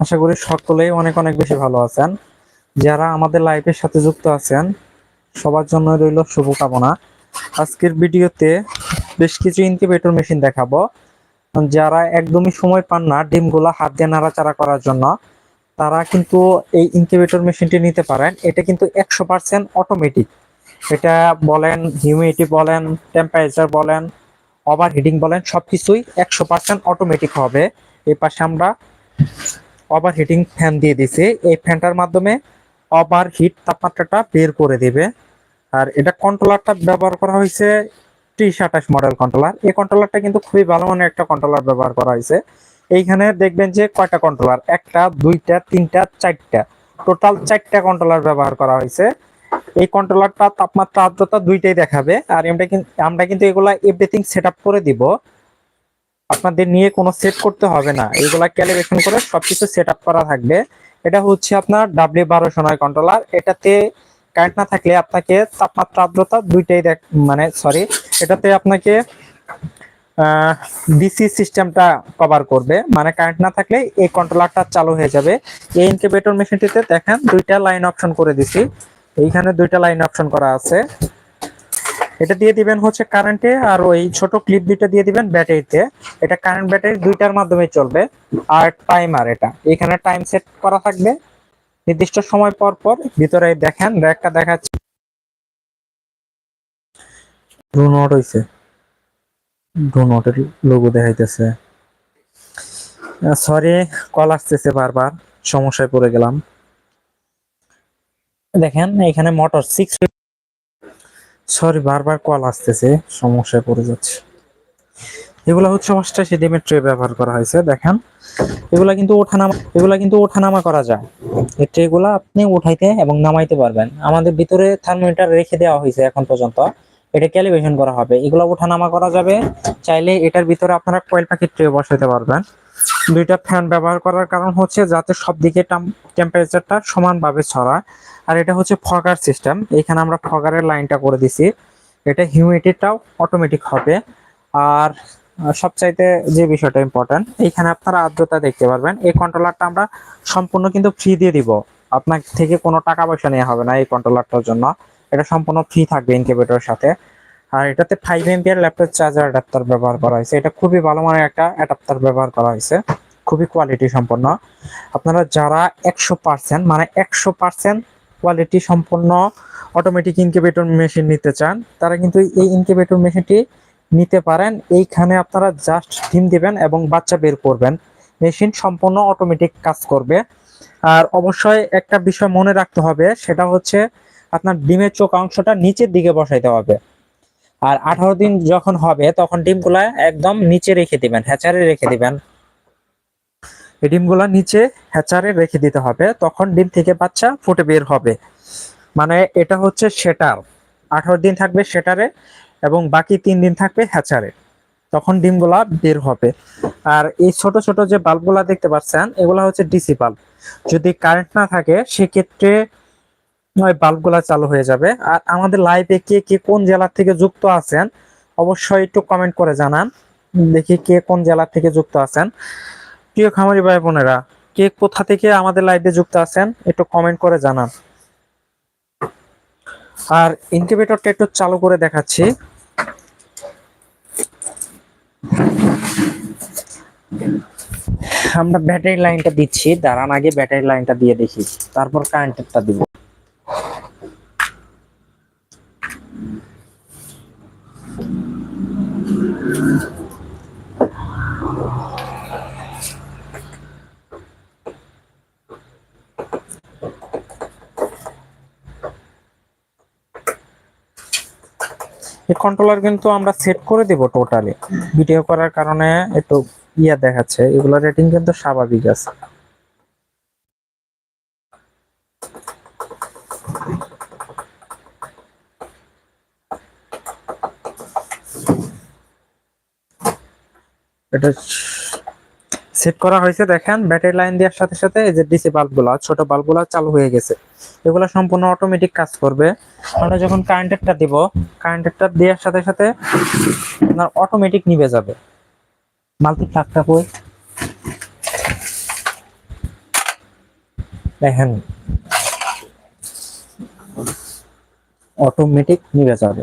আশা করি সকলেই অনেক অনেক বেশি ভালো আছেন। যারা আমাদের লাইফের সাথে যুক্ত আছেন, সবার জন্য রইল শুভকামনা। আজকের ভিডিওতে বেশ কিছু ইনকিউবেটর মেশিন দেখাবো। যারা একদমই সময় পান না ডিমগুলো হাত দিয়ে নাড়াচাড়া করার জন্য, তারা কিন্তু এই ইনকিউবেটর মেশিনটি নিতে পারেন। এটা কিন্তু একশো পার্সেন্ট অটোমেটিক এটা বলেন হিউমিডিটি বলেন টেম্পারেচার বলেন ওভার হিটিং বলেন সব কিছুই একশো পার্সেন্ট অটোমেটিক হবে। এই পাশে আমরা ওভার হিটিং ফ্যান দিয়ে দিছি। এই ফ্যানটার মাধ্যমে ওভার হিট তাপমাত্রাটা বের করে দিবে। আর এটা কন্ট্রোলারটা ব্যবহার করা হয়েছে টি সাতাশ মডেল কন্ট্রোলার এই কন্ট্রোলারটা কিন্তু খুবই ভালো মানের একটা কন্ট্রোলার ব্যবহার করা হয়েছে। এইখানে দেখবেন যে কয়টা কন্ট্রোলার একটা, দুইটা, তিনটা, চারটা। টোটাল চারটা কন্ট্রোলার ব্যবহার করা হয়েছে। এই কন্ট্রোলারটা তাপমাত্রা আর্দ্রতা দুইটাই দেখাবে। আর আমরা কিন্তু আমরা কিন্তু এগুলা এভরিথিং সেট করে দিব। আপনাদের নিয়ে কোনো সেট করতে হবে না। এগুলা ক্যালিব্রেশন করে সবকিছু সেট আপ করা থাকবে। এটা হচ্ছে আপনার ডাব্লিউ বারোশো নয় কন্ট্রোলার এটাতে কারেন্ট না থাকলে আপনাকে তাপমাত্রা, আর্দ্রতা দুইটাই দেখ মানে সরি এটাতে আপনাকে ডিসি সিস্টেমটা কভার করবে। মানে কারেন্ট না থাকলে এই কন্ট্রোলারটা চালু হয়ে যাবে। এই ইনকিউবেটর মেশিনটিতে দেখেন দুইটা লাইন অপশন করে দিছি। এইখানে দুইটা লাইন অপশন করা আছে। এটা দিয়ে দিবেন হচ্ছে কারেন্টে আর ওই ছোট ক্লিপ দুইটা দিয়ে দিবেন ব্যাটারিতে এটা কারেন্ট ব্যাটারি দুইটার মাধ্যমে চলবে। আর টাইমার এটা। এখানে টাইম সেট করা থাকবে। নির্দিষ্ট সময় পর পর ভিতরে দেখেন র্যাকটা দেখাচ্ছে। ডু নট হইছে। ডু নটের লোগো দেখাইতেছে। সরি কল আসতেছে বারবার। সমস্যায় পড়ে গেলাম। দেখেন, এখানে মোটর সিক্স সরি বারবার কল আসতেছে, সমস্যায় পড়ে যাচ্ছে। এগুলা হচ্ছে অষ্টাশি ডিমের ট্রে ব্যবহার করা হয়েছে, দেখেন। এগুলা কিন্তু ওঠানামা, এগুলা কিন্তু ওঠানামা করা যায়। এই ট্রেগুলা আপনি উঠাইতে এবং নামাইতে পারবেন। আমাদের ভিতরে থার্মোমিটার রেখে দেওয়া হয়েছে এখন পর্যন্ত। এটা ক্যালিব্রেশন করা হবে। এগুলো ওঠানামা করা যাবে। চাইলে এটার ভিতরে আপনারা কয়েল পাখির ট্রে বসাইতে পারবেন। দুইটা ফ্যান ব্যবহার করার কারণ হচ্ছে যাতে সব দিকে টেম্পারেচারটা সমানভাবে ছড়ায়। আর এটা হচ্ছে ফগার সিস্টেম এখানে আমরা ফগারের লাইনটা করে দিছি। এটা হিউমিডিটিটাও অটোমেটিক হবে। আর সবচাইতে যে বিষয়টা ইম্পর্টেন্ট এইখানে আপনারা আর্দ্রতা দেখতে পারবেন। এই কন্ট্রোলারটা আমরা সম্পূর্ণ কিন্তু ফ্রি দিয়ে দিব। আপনার থেকে কোনো টাকা পয়সা নেওয়া হবে না এই কন্ট্রোলারটার জন্য। এটা সম্পূর্ণ ফ্রি থাকবে ইনকিউবেটরের সাথে। আর এটাতে five ampere laptop charger adapter ব্যবহার করা হয়েছে। এটা খুবই ভালো মানের একটা অ্যাডাপ্টার ব্যবহার করা হয়েছে। খুবই কোয়ালিটি সম্পন্ন। আপনারা যারা একশো পার্সেন্ট মানে একশো পার্সেন্ট কোয়ালিটি সম্পন্ন অটোমেটিক ইনকিউবেটর মেশিন নিতে চান, তারা কিন্তু এই ইনকিউবেটর মেশিনটি নিতে পারেন। এইখানে আপনারা জাস্ট ডিম দিবেন এবং বাচ্চা বের করবেন। মেশিন সম্পূর্ণ অটোমেটিক কাজ করবে। আর অবশ্যই একটা বিষয় মনে রাখতে হবে, সেটা হচ্ছে আপনার ডিমের চোখ অংশটা নিচের দিকে বসাইতে হবে। আর আঠারো দিন যখন হবে, তখন ডিমগুলা একদম নিচে রেখে দিবেন, হ্যাচারে রেখে দিবেন। এই ডিমগুলা নিচে হ্যাচারে রেখে দিতে হবে, তখন ডিম থেকে বাচ্চা ফুটে বের হবে। মানে এটা হচ্ছে সেটার। আঠারো দিন থাকবে সেটারে এবং বাকি তিন দিন থাকবে হ্যাচারে। তখন ডিমগুলা বের হবে। আর এই ছোট ছোট যে বাল্বগুলা দেখতে পাচ্ছেন, এগুলা হচ্ছে ডিসি বাল্ব যদি কারেন্ট না থাকে, সেক্ষেত্রে বাল্বগুলা চালু হয়ে যাবে। আর আমাদের লাইভে কে কে কোন জেলা থেকে যুক্ত আছেন, অবশ্যই একটু কমেন্ট করে জানান। দেখি কে কোন জেলা থেকে যুক্ত আছেন। প্রিয় খামারি ভাই বোনেরা, কে কোথা থেকে আমাদের লাইভে যুক্ত আছেন, একটু কমেন্ট করে জানান। আর ইনকিউবেটরটা একটু চালু করে দেখাচ্ছি। আমরা ব্যাটারি লাইনটা দিচ্ছি। দাঁড়ান, আগে ব্যাটারি লাইনটা দিয়ে দেখি। তারপর কারেন্টেরটা দিব। এই কন্ট্রোলার কিন্তু আমরা সেট করে দেব টোটালি ভিডিও করার কারণে একটু ইয়া দেখাচ্ছে, এগুলো রেটিং কিন্তু স্বাভাবিক আছে। এটা সেট করা হয়েছে, দেখেন ব্যাটারি লাইন দেওয়ার সাথে সাথে এই যে ডিসি বাল্বগুলো ছোট বাল্বগুলো চালু হয়ে গেছে। এগুলো সম্পূর্ণ অটোমেটিক কাজ করবে। আমরা যখন কারেন্টেরটা দিব কারেন্টেরটা দেওয়ার সাথে সাথে আপনার অটোমেটিক নিভে যাবে। মাল্টি প্লাগটা কই? দেখেন। অটোমেটিক নিভে যাবে।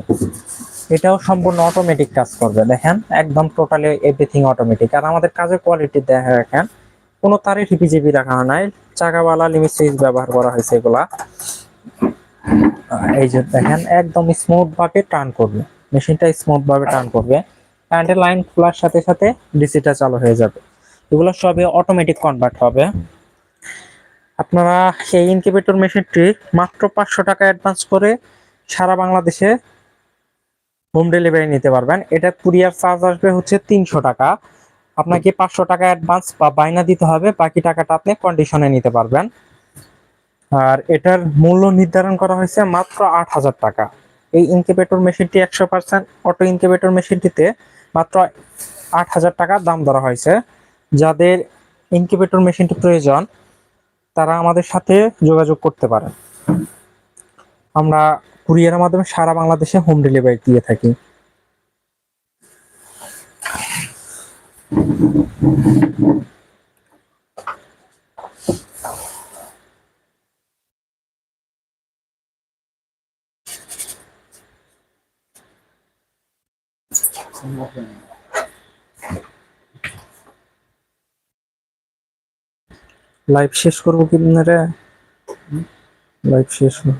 এটাও সম্পূর্ণ অটোমেটিক কাজ করবে, দেখেন? একদম টোটালি এভরিথিং অটোমেটিক আর আমাদের কাজের কোয়ালিটি দেখা দেখেন, কোনো তারে টিপিজিবি রাখা হয় নাই, চাকাওয়ালা লিমিট সুইচ ব্যবহার করা হয়েছে এগুলা। এই যে দেখেন, একদম স্মুথ ভাবে টার্ন করবে। মেশিনটা স্মুথ ভাবে টার্ন করবে কারেন্টের লাইন খোলার সাথে সাথে ডিসিটা চালু হয়ে যাবে। এগুলো সবই অটোমেটিক কনভার্ট হবে। আপনারা এই ইনকিউবেটর মেশিনটি মাত্র পাঁচশো টাকা অ্যাডভান্স করে সারা বাংলাদেশে হোম ডেলিভারি নিতে পারবেন। এটা কুরিয়ার চার্জ আসবে হচ্ছে তিনশো টাকা। আপনাকে পাঁচশো টাকা অ্যাডভান্স বা বায়না দিতে হবে। বাকি টাকাটা আপনি কন্ডিশনে নিতে পারবেন। আর এটার মূল্য নির্ধারণ করা হয়েছে মাত্র আট হাজার টাকা। এই ইনকিউবেটর মেশিনটি একশো পার্সেন্ট অটো ইনকিউবেটর মেশিনটিতে মাত্র আট হাজার টাকা দাম ধরা হয়েছে। যাদের ইনকিউবেটর মেশিনটি প্রয়োজন, তারা আমাদের সাথে যোগাযোগ করতে পারে আমরা কুরিয়ারের মাধ্যমে সারা বাংলাদেশে হোম ডেলিভারি দিয়ে থাকি। লাইভ শেষ করব কি লাইভ শেষ না